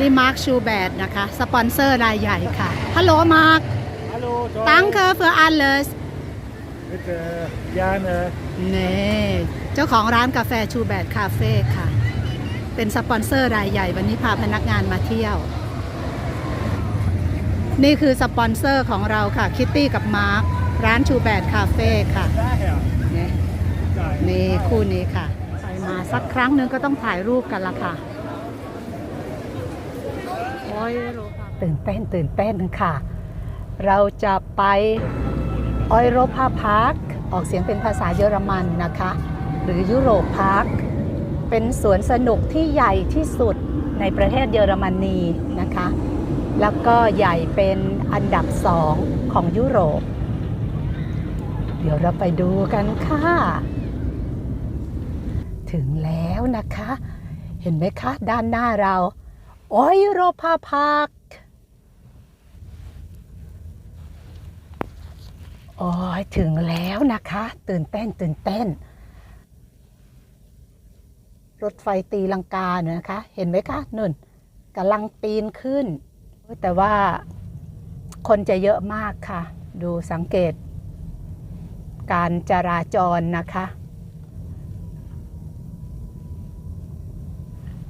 นี่มาร์คชูแบดนะคะ สปอนเซอร์รายใหญ่ค่ะ ฮัลโหลมาร์ค Hallo, ciao. ตังเคอร์เฟอร์อันเลส Bitte, gerne. นี่เจ้าของร้านกาแฟชูแบดคาเฟ่ค่ะ เป็นสปอนเซอร์รายใหญ่วันนี้พาพนักงานมาเที่ยว นี่คือสปอนเซอร์ของเราค่ะ คิตตี้กับมาร์ค ร้านชูแบดคาเฟ่ค่ะ Daher. นี่ Geil. นี่คู่นี้ค่ะ ไปมาสักครั้งหนึงก็ต้องถ่ายรูปกันละค่ะโอ้ย ตื่นเต้นตื่นเต้นค่ะ เราจะไปออยโรพาพาร์คออกเสียงเป็นภาษาเยอรมันนะคะ หรือยุโรปพาร์คเป็นสวนสนุกที่ใหญ่ที่สุดในประเทศเยอรมนีนะคะ แล้วก็ใหญ่เป็นอันดับสองของยุโรป เดี๋ยวเราไปดูกันค่ะ ถึงแล้วนะคะ เห็นไหมคะ ด้านหน้าเรา โอยโรพาพาร์คโอ้ยถึงแล้วนะคะ ตื่นเต้นตื่นเต้น รถไฟตีลังกาเนี่ยนะคะ เห็นไหมคะนุ่นกำลังปีนขึ้น แต่ว่าคนจะเยอะมากค่ะ ดูสังเกต การจราจรนะคะ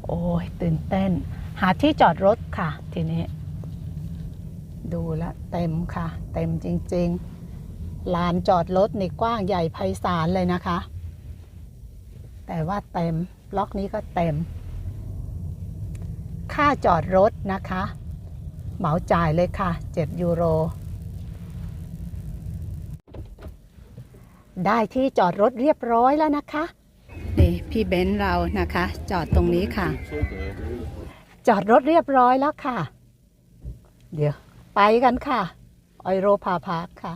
โอ้ยตื่นเต้น หาที่จอดรถค่ะ ทีนี้ ดูแลวเต็มค่ะ เต็มจริง ๆ ลานจอดรถนี่กว้างใหญ่ไพศาลเลยนะคะ แต่ว่าเต็มล็อกนี้ก็เต็ม ค่าจอดรถนะคะ เหมาจ่ายเลยค่ะ 7 ยูโร ได้ที่จอดรถเรียบร้อยแล้วนะคะนี่พี่เบนซ์เรานะคะ จอดตรงนี้ค่ะ จอดรถเรียบร้อยแล้วค่ะ เดี๋ยว ไปกันค่ะ ออยโรพาพาร์คค่ะ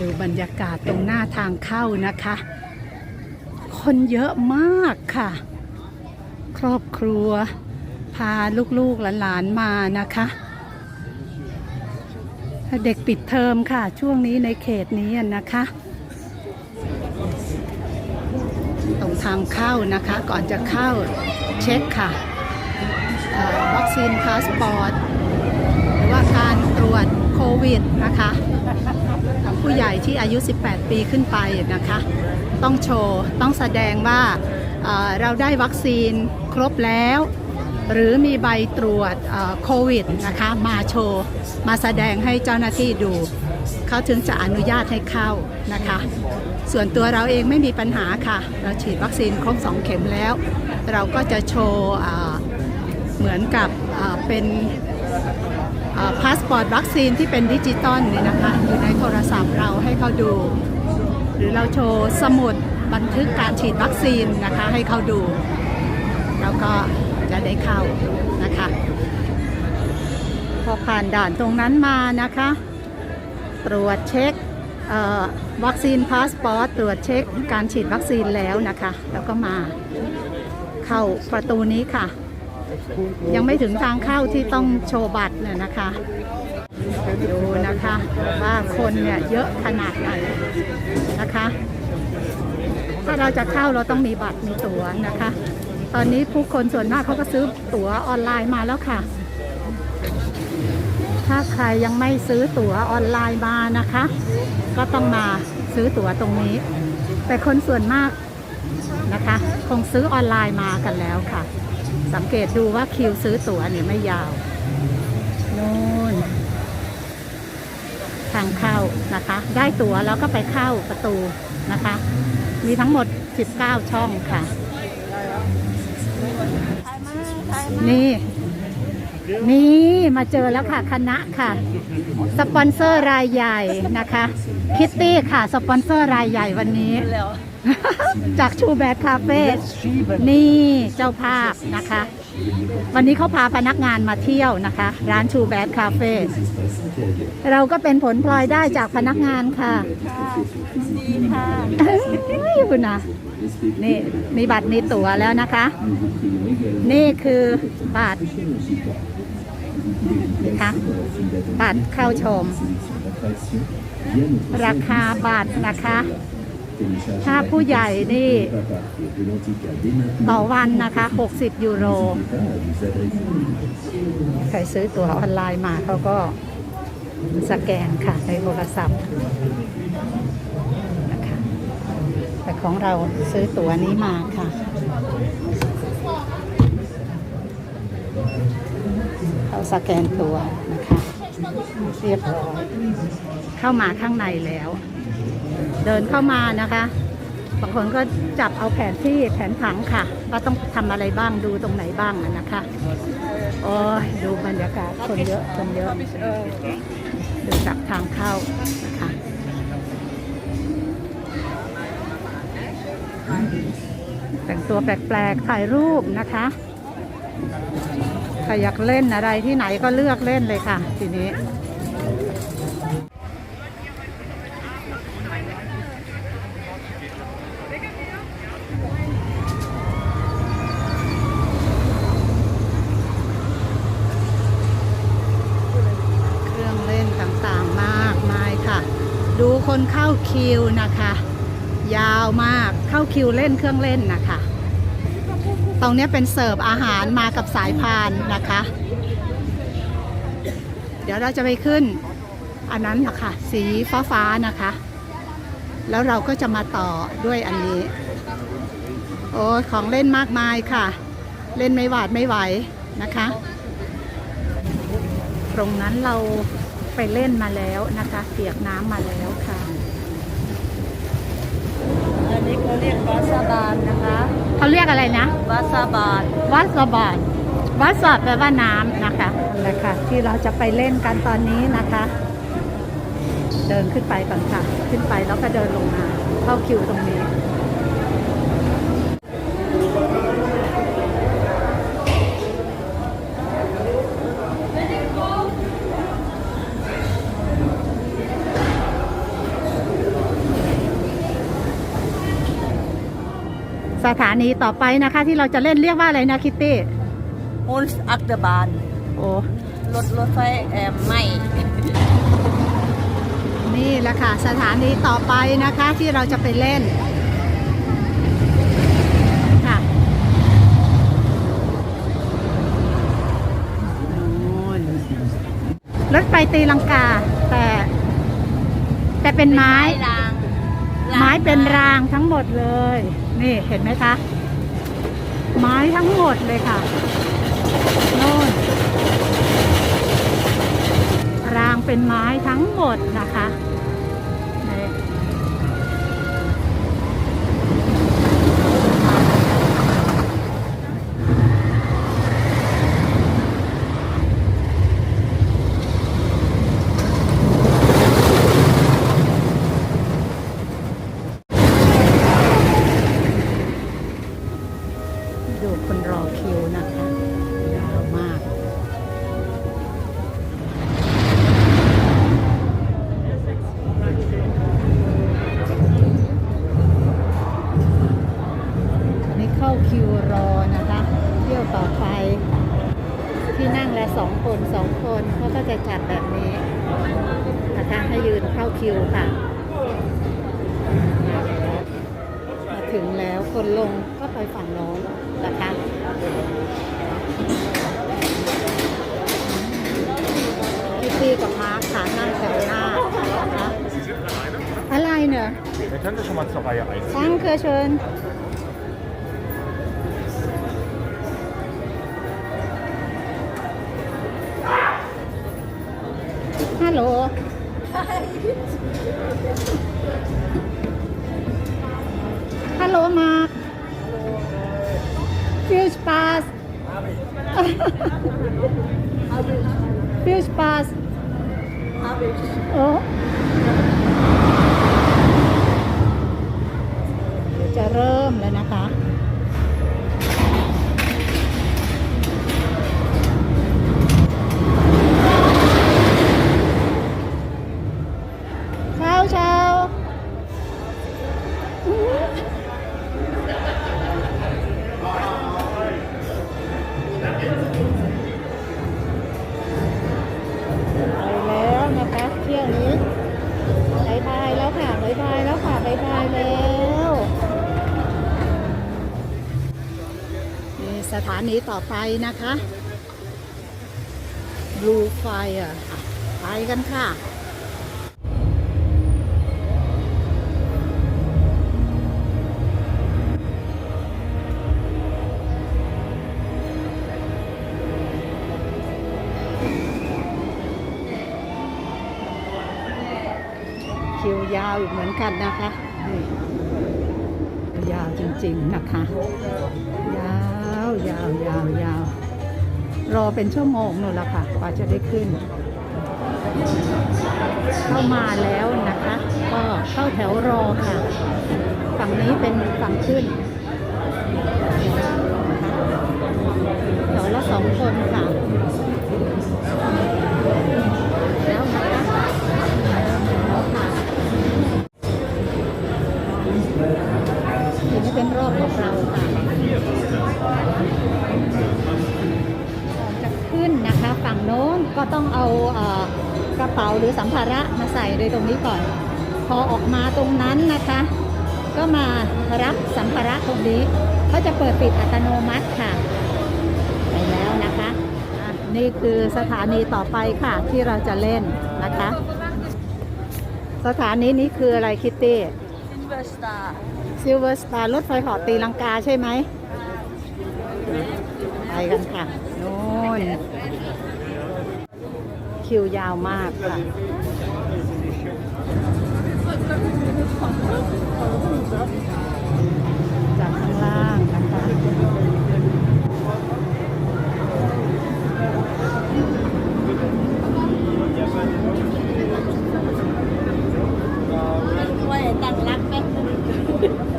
ดูบรรยากาศตรงหน้าทางเข้านะคะ คนเยอะมากค่ะ ครอบครัว พาลูกๆหลานๆมานะคะ เด็กปิดเทอมค่ะ ช่วงนี้ในเขตนี้นะคะ ตรงทางเข้านะคะ ก่อนจะเข้าเช็คค่ะวัคซีนพาสปอร์ตหรือว่าการตรวจโควิดนะคะผู้ใหญ่ที่อายุ 18 ปีขึ้นไปนะคะ ต้องโชว์ ต้องแสดงว่าเราได้วัคซีนครบแล้ว หรือมีใบตรวจโควิดนะคะมาโชว์ มาแสดงให้เจ้าหน้าที่ดู เขาถึงจะอนุญาตให้เข้านะคะ ส่วนตัวเราเองไม่มีปัญหาค่ะ เราฉีดวัคซีนครบ 2 เข็มแล้ว เราก็จะโชว์เหมือนกับเป็นพาสปอร์ตวัคซีนที่เป็นดิจิตอลนี่นะคะอยู่ในโทรศัพท์เราให้เขาดู หรือเราโชว์สมุดบันทึกการฉีดวัคซีนนะคะให้เขาดู แล้วก็ จะได้เข้านะคะ พอผ่านด่านตรงนั้นมานะคะ ตรวจเช็ควัคซีนพาสปอร์ตตรวจเช็คการฉีดวัคซีนแล้วนะคะ แล้วก็มาเข้าประตูนี้ค่ะ ยังไม่ถึงทางเข้าที่ต้องโชว์บัตรเนี่ยนะคะ ดูนะคะว่าคนเนี่ยเยอะขนาดไหนนะคะ ถ้าเราจะเข้าเราต้องมีบัตรมีตั๋วนะคะ ตอนนี้ผู้คนส่วนมากเขาก็ซื้อตั๋วออนไลน์มาแล้วค่ะ ถ้าใครยังไม่ซื้อตั๋วออนไลน์มานะคะ ก็ต้องมาซื้อตั๋วตรงนี้ แต่คนส่วนมากนะคะ คงซื้อออนไลน์มากันแล้วค่ะ สังเกตดูว่าคิวซื้อตั๋วเนี่ยไม่ยาวนู่นทางเข้านะคะ ได้ตั๋วแล้วก็ไปเข้าประตูนะคะ มีทั้งหมด 19 ช่องค่ะ นี่ นี่มาเจอแล้วค่ะคณะค่ะ สปอนเซอร์รายใหญ่นะคะ คิตตี้ค่ะ สปอนเซอร์รายใหญ่วันนี้ จากชูแบดคาเฟ่นี่เจ้าภาพนะคะ วันนี้เขาพาพนักงานมาเที่ยวนะคะ ร้านชูแบดคาเฟ่เราก็เป็นผลพลอยได้จากพนักงานค่ะดีค่ะคุณนะนี่มีบัตรมีตั๋วแล้วนะคะ นี่คือบัตรนะคะบัตรเข้าชม ราคาบัตรนะคะ ถ้าผู้ใหญ่นี่ ต่อวันนะคะ 60 ยูโร ใครซื้อตั๋วออนไลน์มาเขาก็สแกนค่ะในโทรศัพท์นะคะแต่ของเราซื้อตั๋วนี้มาค่ะเขาสแกนตัวนะคะ เรียบร้อยเข้ามาข้างในแล้ว เดินเข้ามานะคะ บางคนก็จับเอาแผนที่แผนผังค่ะ ว่าต้องทำอะไรบ้างดูตรงไหนบ้างนะคะโอ้ยดูบรรยากาศคนเยอะคนเยอะดูจากทางเข้านะคะแต่งตัวแปลกๆถ่ายรูปนะคะใครอยากเล่นอะไรที่ไหนก็เลือกเล่นเลยค่ะ ทีนี้ เครื่องเล่นต่างๆมากมายค่ะ ดู คนเข้าคิวนะคะ ยาวมากเข้าคิวเล่นเครื่องเล่นนะคะ ตรงนี้เป็นเสิร์ฟอาหารมากับสายพานนะคะ เดี๋ยวเราจะไปขึ้นอันนั้นนะคะสีฟ้าฟ้าๆนะคะ แล้วเราก็จะมาต่อด้วยอันนี้ โอ้ของเล่นมากมายค่ะ เล่นไม่หวาดไม่ไหวนะคะ ตรงนั้นเรา ไปเล่นมาแล้วนะคะ เปียกน้ำมาแล้วค่ะ อันนี้เขาเรียกวาซาบานนะคะเขาเรียกอะไรนะ วาซาบานวัดสบาดวัดสบแปลว่าน้ำนะคะนั่นแหละค่ะ ที่เราจะไปเล่นกันตอนนี้นะคะ เดินขึ้นไปก่อนค่ะ ขึ้นไปแล้วก็เดินลงมา เข้าคิวตรงนี้ สถานีต่อไปนะคะ ที่เราจะเล่นเรียกว่าอะไรนะคิตตี้อุนส์อักเดบานโอ้รถรถไฟแอมไม่นี่แหละค่ะ สถานีต่อไปนะคะที่เราจะไปเล่นค่ะนู่นรถไฟตีลังกา แต่ แต่เป็นไม้รางไม้เป็นรางทั้งหมดเลย นี่เห็นไหมคะ ไม้ทั้งหมดเลยค่ะโน่นรางเป็นไม้ทั้งหมดนะคะ คนสองคนเขาก็จะจัดแบบนี้นะคะให้ยืนเข้าคิวค่ะ มาถึงแล้วคนลงก็ไปฝั่งโน้นนะคะพี่ตี้กับมาร์คค่ะนั่งแถวหน้านะคะอะไรเนอะ Wir können schon mal zur Reihe 1. Danke schön. Hallo. Hallo Marc. Viel Spaß. Viel Spaß. Oh. เ hello. hello, Mark. Fuse pass. Fuse pass. Oh. ถานีต่อไปนะคะ Blue Fire อะไปกันค่ะิวยาวอีกเหมือนกันนะคะ ยาวจริงๆนะคะ วยาวยาวยาวรอเป็นชั่วโมงนู่นแหละค่ะกว่าจะได้ขึ้น เข้ามาแล้วนะคะ ก็เข้าแถวรอค่ะ ฝั่งนี้เป็นฝั่งขึ้นแถวละสองคนค่ะ ต้องเอาเอ่อกระเป๋าหรือสัมภาระมาใส่โดยตรงนี้ก่อน พอออกมาตรงนั้นนะคะ ก็มารับสัมภาระตรงนี้เขาจะเปิดปิดอัตโนมัติค่ะ ไปแล้วนะคะอะนี่คือสถานีต่อไปค่ะที่เราจะเล่นนะคะ สถานีนี้คืออะไรคิตตี้ซินเวอร์สตาร์ซิลเวอร์สตาร์รถไฟเหอตีลังกาใช่ไหมไปกันค่ะโน่น คิวยาวมากค่ะจากข้างล่างนะคะตั้งรักแป๊บ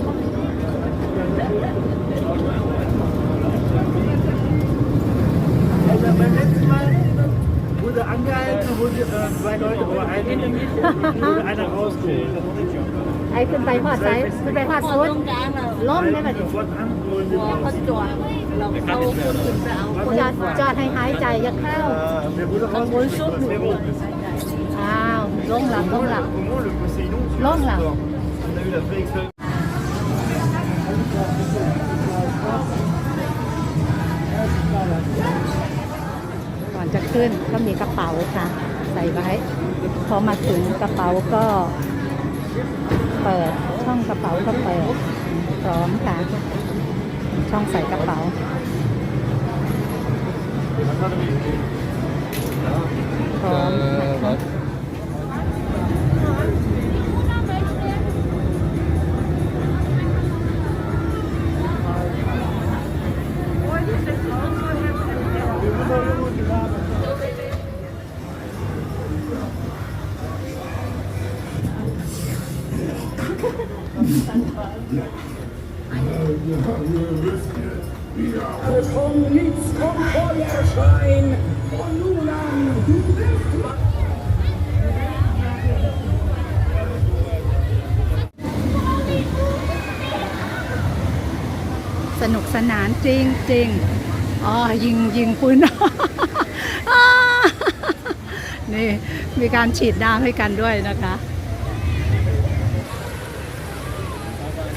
angehalten, wurde äh, zwei Leute, aber eine, wurde einer rausgeholt. ไอ้ขึ้นไปพอดไซขึ้นไปพอดซุดล้มได้ปะ Halten ดิ sofort an, holen หัว den เขา raus. จอดเราเข้าคนขึ้นไปเอาคนจอดจอดให้หายใจจะเข้า Der wurde rausgeholt, das wäre อ้าว ลงหลังลงหลัง Au moins, le Poséidon, tu Long, l'as là. encore. On a eu la vraie expérience. ขึ้นก็มีกระเป๋าค่ะ ใส่ไว้ พอมาถึงกระเป๋าก็เปิดช่องกระเป๋าก็เปิดพร้อมค่ะ ช่องใส่กระเป๋าพร้อมนะ สนุกสนานจริงจริงอ๋อยิงยิงปืนอ่านี่มีการฉีดน้ำให้กันด้วยนะคะ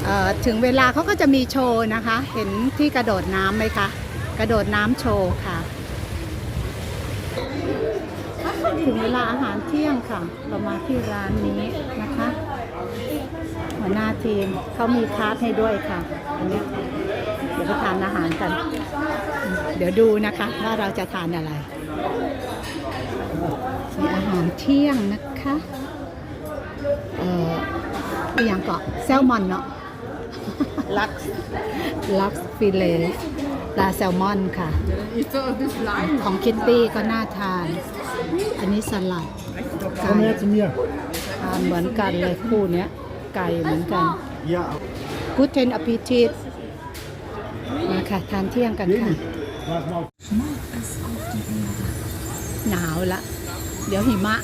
เอ่อ ถึงเวลาเขาก็จะมีโชว์นะคะ เห็นที่กระโดดน้ำไหมคะ กระโดดน้ำโชว์ค่ะ ถึงเวลาอาหารเที่ยงค่ะ เรามาที่ร้านนี้นะคะ หัวหน้าทีมเขามีคาร์ทให้ด้วยค่ะอันนี้เดี๋ยวไปทานอาหารกัน เดี๋ยวดูนะคะว่าเราจะทานอะไรมีอาหารเที่ยงนะคะ เอ่ออย่างเก็แซลมอนเนาะ ลักลักฟิเลปลาแซลมอนค่ะ ของคิตตี้ก็น่าทาน อันนี้สลัดไก่ Komm her zu mir. ทานเหมือนกันเลยคู่เนี้ย ไก่เหมือนกัน Ja, กูเทนอ p ิทิตมาค่ะ ทานเที่ยงกันค่ะ pass mal auf. หนาวละ เดี๋ยวหิมะ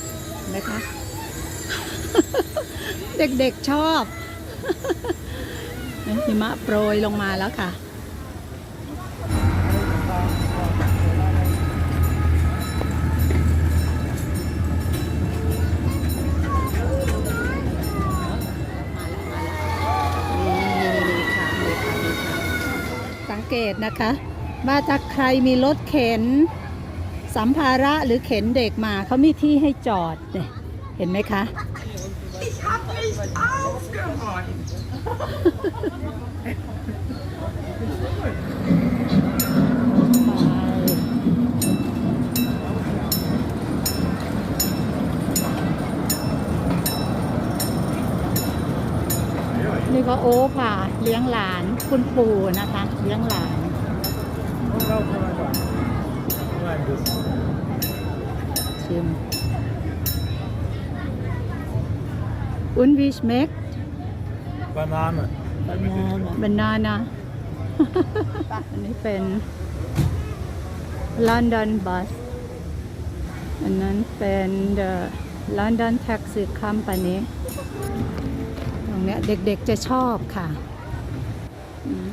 นะคะ เด็กๆชอบ หิมะโปรยลงมาแล้วค่ะ สังเกตนะคะว่าถ้าใครมีรถเข็น สัมภาระหรือเข็นเด็กมาเขามีที่ให้จอดเเห็นไหมคะ นี่ก็โอ๊คค่ะ เลี้ยงหลานคุณปู่นะคะ เลี้ยงหลานชิม Und wie schmeckt Banane. banana อันนี้เป็น London bus อันนั้นเป็น the London Taxi Company ตรงเนี้ยเด็กๆจะชอบค่ะอืม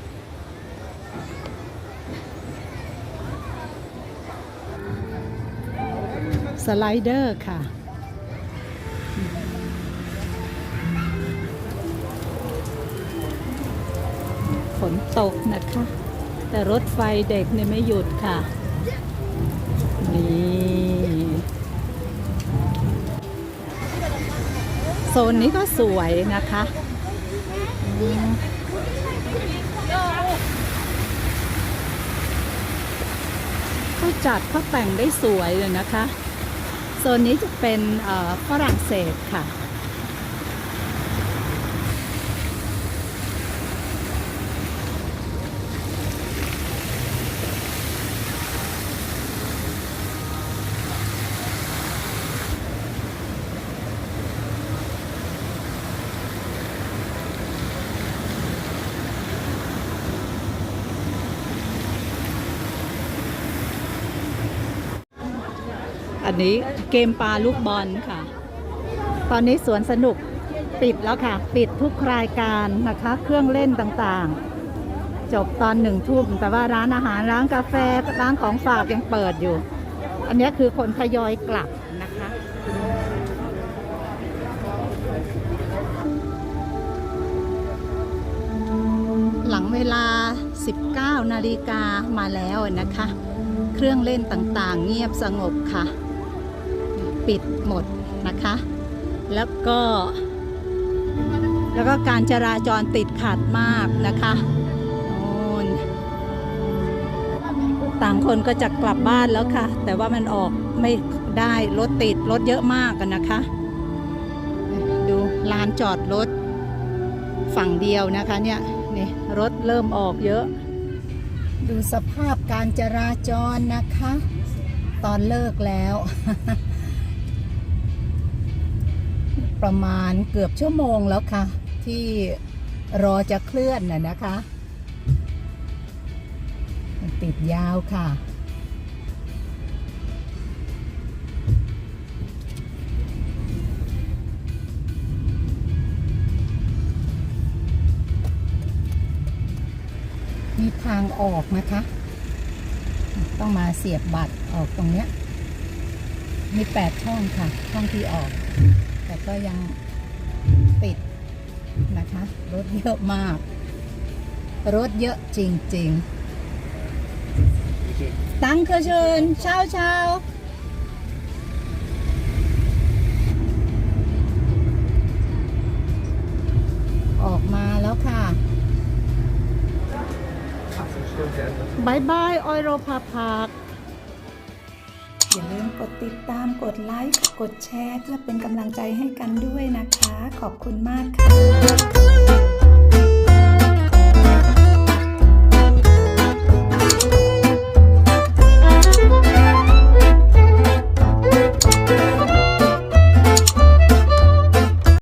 สไลเดอร์ค่ะ นตกนะคะ แต่รถไฟเด็กเนี่ยไม่หยุดค่ะ นี่โซนนี้ก็สวยนะคะเขาจัดเขาแต่งได้สวยเลยนะคะ โซนนี้จะเป็นเอ่อฝรั่งเศสค่ะ อันนี้เกมปลาลูกบอลค่ะ ตอนนี้สวนสนุกปิดแล้วค่ะ ปิดทุกรายการนะคะ เครื่องเล่นต่างๆ จบตอนหนึ่งทุ่มแต่ว่าร้านอาหารร้านกาแฟร้านของฝากยังเปิดอยู่ อันนี้คือคนทยอยกลับนะคะหลังเวลา 19 นาฬิกามาแล้วนะคะ เครื่องเล่นต่างๆ เงียบสงบค่ะ ปิดหมดนะคะ แล้วก็ แล้วก็การจราจรติดขัดมากนะคะโน่นต่างคนก็จะกลับบ้านแล้วค่ะ แต่ว่ามันออกไม่ได้รถติดรถเยอะมากกันนะคะ ดูลานจอดรถฝั่งเดียวนะคะเนี่ยนี่รถเริ่มออกเยอะ ดูสภาพการจราจรนะคะ ตอนเลิกแล้ว ประมาณเกือบชั่วโมงแล้วค่ะ ที่รอจะเคลื่อนน่ะนะคะ ติดยาวค่ะ มีทางออกนะคะ ต้องมาเสียบบัตรออกตรงเนี้ยมีแปดช่องค่ะ ช่องที่ออก แต่ก็ยังติดนะคะ รถเยอะมาก รถเยอะจริง ๆ ตังเคเชิญเช้าเช้าออกมาแล้วค่ะบายบายออยโรพาพาร์ค อย่าลืมกดติดตามกดไลค์ กดแชร์ เพื่อเป็นกำลังใจให้กันด้วยนะคะ ขอบคุณมากค่ะ